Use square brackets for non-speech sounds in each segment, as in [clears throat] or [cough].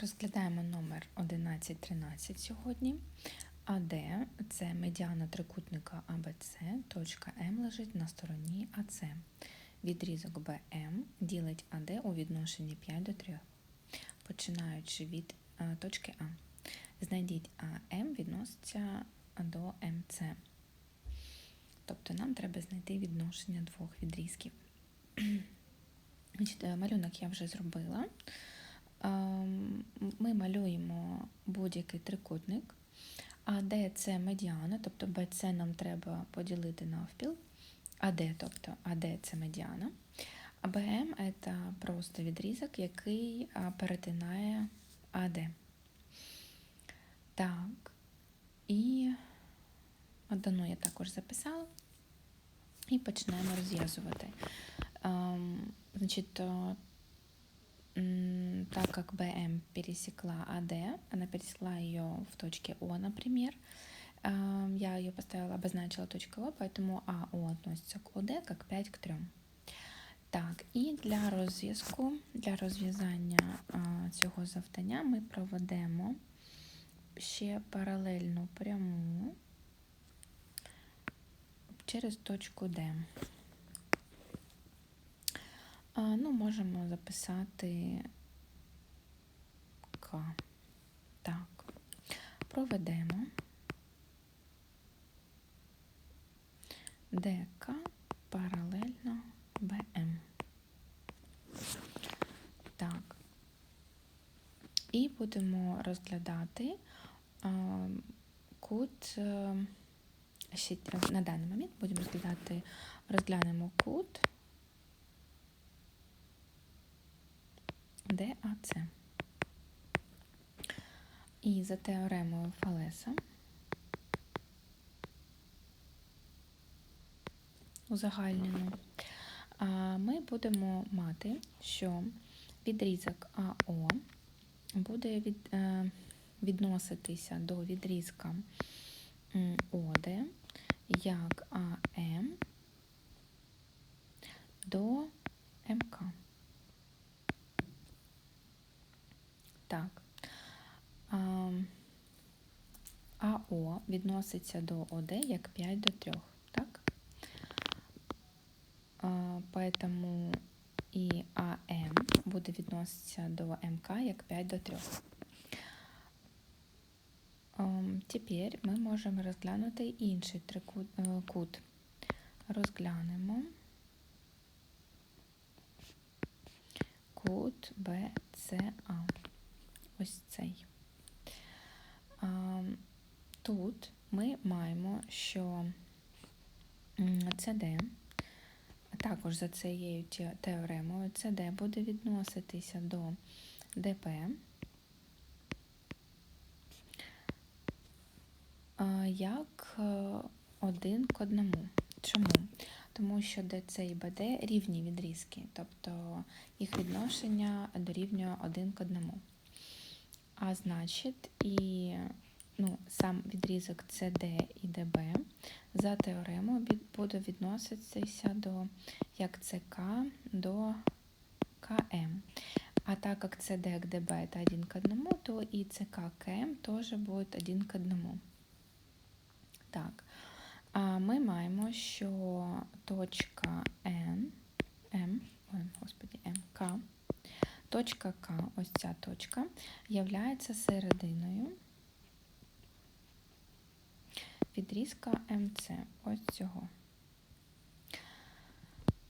Розглядаємо номер 1113 сьогодні. АД це медіана трикутника АБЦ, точка М лежить на стороні АЦ. Відрізок БМ ділить АД у відношенні 5 до 3, починаючи від е, точки А. Знайдіть АМ відноситься до МЦ. Тобто нам треба знайти відношення двох відрізків. [clears throat] Е, малюнок я вже зробила. Ми малюємо будь-який трикутник, а Д це медіана, тобто БЦ нам треба поділити навпіл, АД, тобто АД це медіана, а БМ це просто відрізок, який перетинає АД. Так, і дано я також записала. І починаємо розв'язувати. Ем, Значит, м, так как БМ пересекла АД, она пересекла ее в точке О, например, я ее поставила, обозначила точкой О, поэтому АО относится к ОД как 5 к 3. Так, і для розв'язку, для розв'язання цього завдання ми проведемо ще паралельну пряму через точку Д. Ну, можемо записати К. Так, проведемо ДК паралельно БМ. Так. І будемо розглядати кут. а, на даний момент будемо розглядати, розглянемо кут ДАЦ. І за теоремою Фалеса узагальнену ми будемо мати, що відрізок АО буде від, е, відноситися до відрізка ОД як АМ до МК. Так. АО відноситься до ОД як 5 до 3, так? Поэтому і АМ буде відноситися до МК як 5 до 3. Тепер ми можемо розглянути інший трикут, е. Розглянемо кут БЦА. Ось цей. Тут ми маємо, що ЦД, також за цією теоремою, ЦД буде відноситися до ДП. як е, один к одному. Чому? Тому що ДЦ і БД рівні відрізки, тобто їх відношення дорівнює один к одному. А значить, і ну, сам відрізок CD і ДБ за теоремою буде відноситися до як ЦК до КМ. А так как CD як ДБ это один к одному, то і ЦК КМ тоже будет один к одному. Так, а ми маємо, що точка N, М, ой, господі, МК, точка К, ось ця точка, являється серединою відрізка МЦ, ось цього.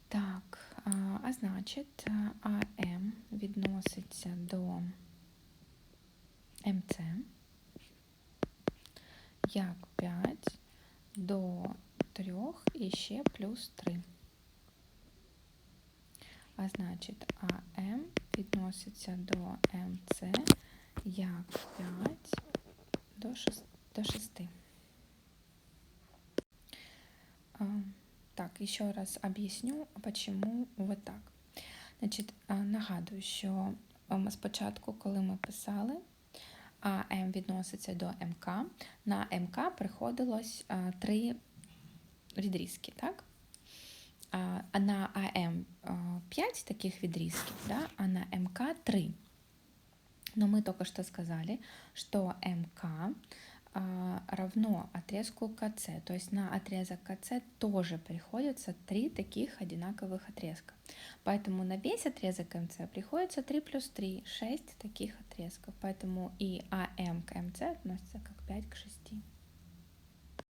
Так, а значить, АМ відноситься до МЦ як 5 до 3 і ще плюс 3. А значить, АМ відноситься до МЦ як 5 до 6. До 6. А, так, еще раз объясню, почему вот так. Значить, нагадую, що спочатку, коли ми писали, а М відноситься до МК. На МК приходилось три відрізки, так? А на АМ 5 таких відрізків, да? а на МК 3. Но мы только что сказали, что МК равно отрезку КЦ. То есть на отрезок КЦ тоже приходится три таких одинаковых отрезка. Поэтому на весь отрезок МЦ приходится 3 плюс 3, 6 таких отрезков. Поэтому и АМ к МЦ относится как 5 к 6.